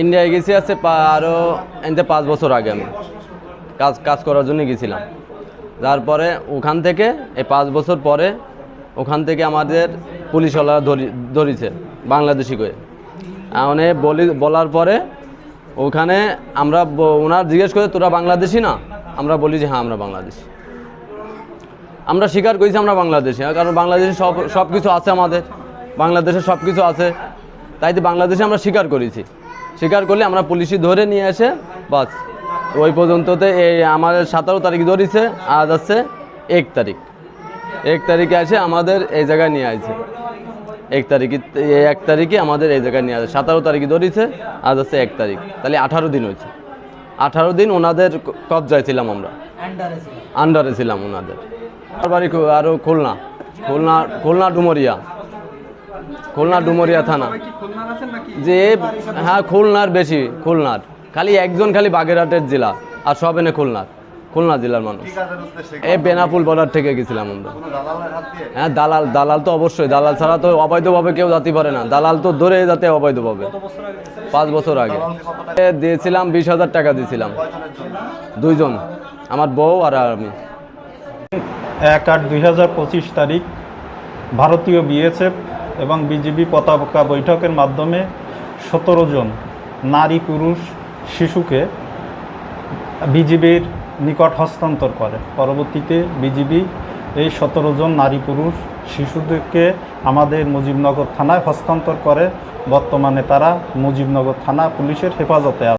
ইন্ডিয়ায় গেছি আছে আরও আরও এনতে পাঁচ বছর আগে আমি। কাজ কাজ করার জন্য গেছিলাম। তারপরে ওখান থেকে এই পাঁচ বছর পরে ওখান থেকে আমাদের পুলিশওয়ালা ধরি ধরিছে, বাংলাদেশি করে। মানে বলি বলার পরে ওখানে আমরা ওনার জিজ্ঞেস করে, তোরা বাংলাদেশি না? আমরা বলি যে হ্যাঁ আমরা বাংলাদেশি। আমরা স্বীকার করেছি, আমরা বাংলাদেশি। কারণ বাংলাদেশে সব সব কিছু আছে আমাদের। বাংলাদেশে সব কিছু আছে। তাই তো বাংলাদেশে আমরা স্বীকার করেছি। স্বীকার করলে আমরা পুলিশই ধরে নিয়ে এসে বাস। ওই পর্যন্ততে এই আমাদের সতেরো তারিখ ধরেছে আজ আছে এক তারিখ। এক তারিখে এসে আমাদের এই জায়গায় নিয়ে আসছে এক তারিখে এই এক তারিখে আমাদের এই জায়গায় নিয়ে আসে। সতেরো তারিখে ধরেছে আজ আছে এক তারিখ। তাহলে আঠারো দিন হয়েছে। আঠারো দিন ওনাদের কবজায় ছিলাম আমরা। আন্ডারে ছিলাম। ওনাদের। আমার বাড়ি খু- আরও খুলনা। খুলনা খুলনা ডুমরিয়া। খুলনা ডুমরিয়া থানা। যে হ্যাঁ খুলনার বেশি খুলনার। খালি একজন খালি বাগেরহাটের জেলা আর সব এনে খুলনার। খুলনা জেলার মানুষ। এই বেনাপুল বর্ডার থেকে গেছিলাম আমরা। হ্যাঁ দালাল দালাল তো অবশ্যই দালাল ছাড়া তো অবৈধভাবে কেউ যাতে পারে না। দালাল তো ধরে যাতে অবৈধভাবে। পাঁচ বছর আগে। এ দিয়েছিলাম বিশ হাজার টাকা দিয়েছিলাম। দুইজন আমার বউ আর আমি। এক আট দুই হাজার পঁচিশ তারিখ ভারতীয় বিএসএফ এবং বিজিবি পতাকা বৈঠকের মাধ্যমে সতেরো জন নারী, পুরুষ, শিশুকে বিজিবির নিকট হস্তান্তর করে। পরবর্তীতে বিজিবি এই সতেরো জন নারী, পুরুষ, শিশুদেরকে আমাদের মুজিবনগর থানায় হস্তান্তর করে। বর্তমানে তারা মুজিবনগর থানা পুলিশের হেফাজতে আছে।